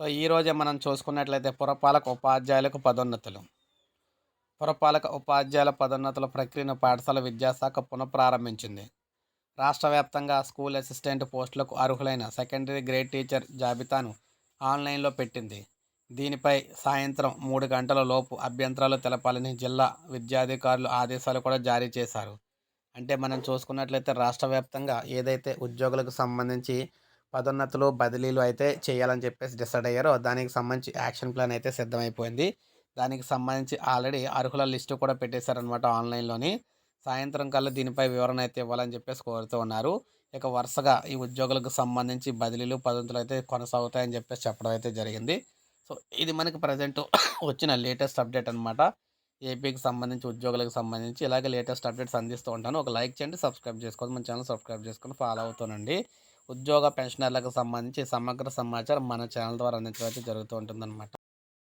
So ఈరోజే మనం చూసుకున్నట్లయితే పురపాలక ఉపాధ్యాయులకు పదోన్నతులు. పురపాలక ఉపాధ్యాయుల పదోన్నతుల ప్రక్రియను పాఠశాల విద్యాశాఖ పునఃప్రారంభించింది. రాష్ట్ర వ్యాప్తంగా స్కూల్ అసిస్టెంట్ పోస్టులకు అర్హులైన సెకండరీ గ్రేడ్ టీచర్ జాబితాను ఆన్లైన్లో పెట్టింది. దీనిపై సాయంత్రం మూడు గంటల లోపు అభ్యంతరాలు తెలపాలని జిల్లా విద్యాధికారులు ఆదేశాలు కూడా జారీ చేశారు. అంటే మనం చూసుకున్నట్లయితే రాష్ట్ర వ్యాప్తంగా ఏదైతే ఉద్యోగులకు సంబంధించి పదోన్నతులు బదిలీలు అయితే చేయాలని చెప్పేసి డిసైడ్ అయ్యారో. దానికి సంబంధించి యాక్షన్ ప్లాన్ అయితే సిద్ధమైపోయింది. దానికి సంబంధించి ఆల్రెడీ అర్హుల లిస్టు కూడా పెట్టేశారనమాట ఆన్లైన్లోని. సాయంత్రం కల్లా దీనిపై వివరణ అయితే ఇవ్వాలని చెప్పేసి కోరుతూ ఉన్నారు. ఇక వరుసగా ఈ ఉద్యోగులకు సంబంధించి బదిలీలు పదోన్నతులు అయితే కొనసాగుతాయని చెప్పేసి చెప్పడం అయితే జరిగింది. సో ఇది మనకి ప్రజెంట్ వచ్చిన లేటెస్ట్ అప్డేట్ అనమాట ఏపీకి సంబంధించి ఉద్యోగులకు సంబంధించి ఇలాగే లేటెస్ట్ అప్డేట్స్ అందిస్తూ ఉంటాను. ఒక లైక్ చేయండి సబ్స్క్రైబ్ చేసుకోండి. మన ఛానల్ సబ్స్క్రైబ్ చేసుకొని ఫాలో అవుతానండి. ఉద్యోగ పెన్షనర్లకు సంబంధించి సమగ్ర సమాచారం మన ఛానల్ ద్వారా అందించడం అయితే జరుగుతూ ఉంటుందన్నమాట.